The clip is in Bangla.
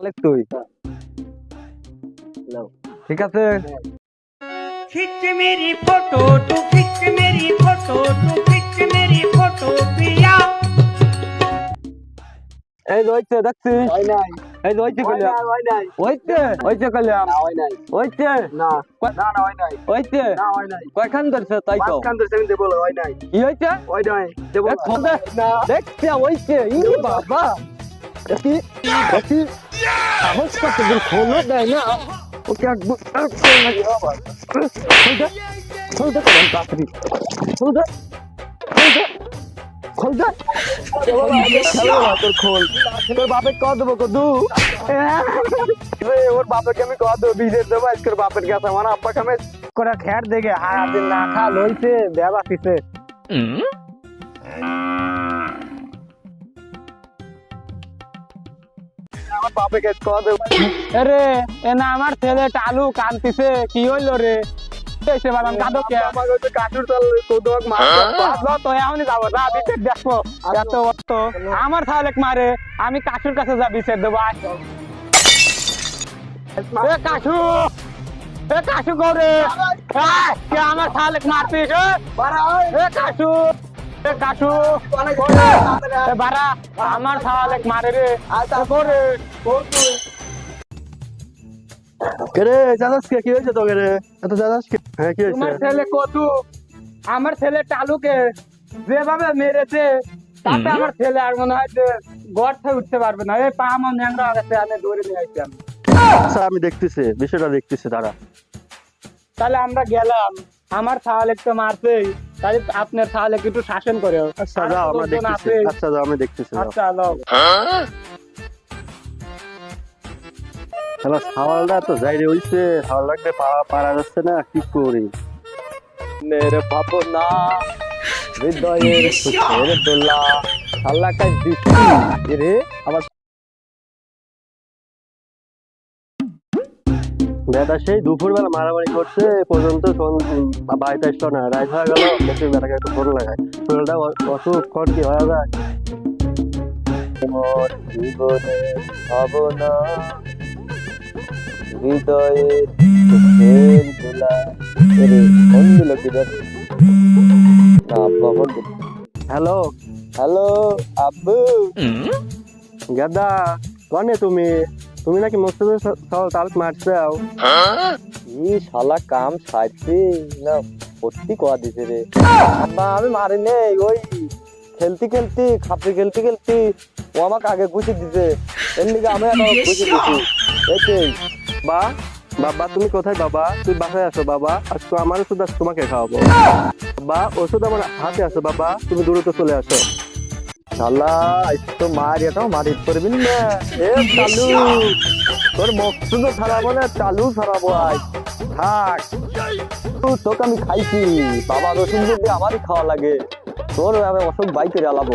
মালিক তুই ঠিক আছে खिंच मेरी फोटो तू खिंच मेरी फोटो तू खिंच मेरी फोटो पिया এই যে হইছে দেখছিস হয় নাই এই যে হইছে হয় কইলাম নাই হয় নাই হইছে হইছে কইলাম না হয় নাই হইছে না কয়- না না হয় নাই হইছে না হয় নাই কয়খান ধরছে তাই তো মাঝখান তো সেদিন দেবো হয় নাই কি হইছে হয় নাই দেবো এ খোদা দেখছে হইছে ই বাবা দেখি দেখি সাহস করতে দিন খোলো দেয় না ওকে একবার একবার নাকি আবার খোদা খোদা কোন তাড়াতাড়ি খোদা খোদা খোদা খেলো না তোর খোল তোর বাপে ক দেবো কদু ওর বাপকে আমি করে দেখে হারা না খা লইছে দেবা আমার বাপকে ক দেবো আরে এ না আমার ছেলে টালু কান্তিছে কি হইল রে? এসে বাদাম কাঁদো কে? আমার কাটুর চাল তো এখনই যাব যা বিচের দেখব এত অত আমার ছালেক মারে আমি কাশুর কাছে যা বিচের দেবো আয়। এ কাশু এ করে আমার ছালেক মারতিস এ? আমার ছালেক মারে রে করে রে জানাস কে কি হয়েছে তোকে রে? এত জানাস কে হ্যাঁ কি তোমার হয়েছে ছেলে কতু আমার ছেলে টালুকে যেভাবে মেরেছে তাতে আমার ছেলে আর মনে হয় যে গড় থেকে উঠতে পারবে না। এই পা আমার ন্যাংরা গেছে আমি দৌড়ে নিয়ে আসছি আমি। আচ্ছা আমি দেখতেছি বিষয়টা দেখতেছি তারা তাহলে আমরা গেলাম। আমার তাহলে একটু মারছেই আপনার তাহলে একটু শাসন করে আচ্ছা যাও আমরা দেখতেছি। আচ্ছা যাও আমি দেখতেছি আচ্ছা যাও। হ্যালো সাওয়ালটা তো যাইরে হইছে। পারা যাচ্ছে না কি করি? মেরে না হৃদয়ের সুখের দোলা আল্লাহ কাজ দিচ্ছি রে আবার বেটা সেই দুপুরবেলা মারামারি করছে এ পর্যন্ত সন- বাড়িতে আসলো না রাত হয়ে গেল দেখি বেটাকে একটু ফোন লাগায় শরীরটা অসুখ কি হয়ে যায় মোর জীবনে ভাবনা হৃদয়ে সুখের দোলা এরে ফোন দিল কি আব্বা ফোন হ্যালো হ্যালো আব্বু গাদা কনে তুমি? তুমি নাকি মোস্তাদের সব তাল মারছাও ই শালা কাম সাইছি না সত্যি কোয়া দিছে রে। আব্বা আমি মারি নেই ওই খেলতে খেলতে খাপড়ি খেলতে খেলতে ও আমাকে আগে গুছি দিছে। এর লিগে আমি এখন গুছি দিছি। এটাই বা বাবা তুমি কোথায় বাবা? তুই বাসায় আসো বাবা। আজকে আমার ওষুধ আজ তোমাকে খাওয়াবো। বাবা ওষুধ আমার হাতে আছে বাবা। তুমি দ্রুত চলে আসো। শালা তো মার এটাও মারিত করবি না। এ চালু, তোর মকসুদও ছাড়াবো না চালু ছাড়াবো আজ। থাক তোকে আমি খাইছি। বাবা রসুন দিয়ে আমারই খাওয়া লাগে, তোর আমি অসুখ বাইকে জ্বালাবো।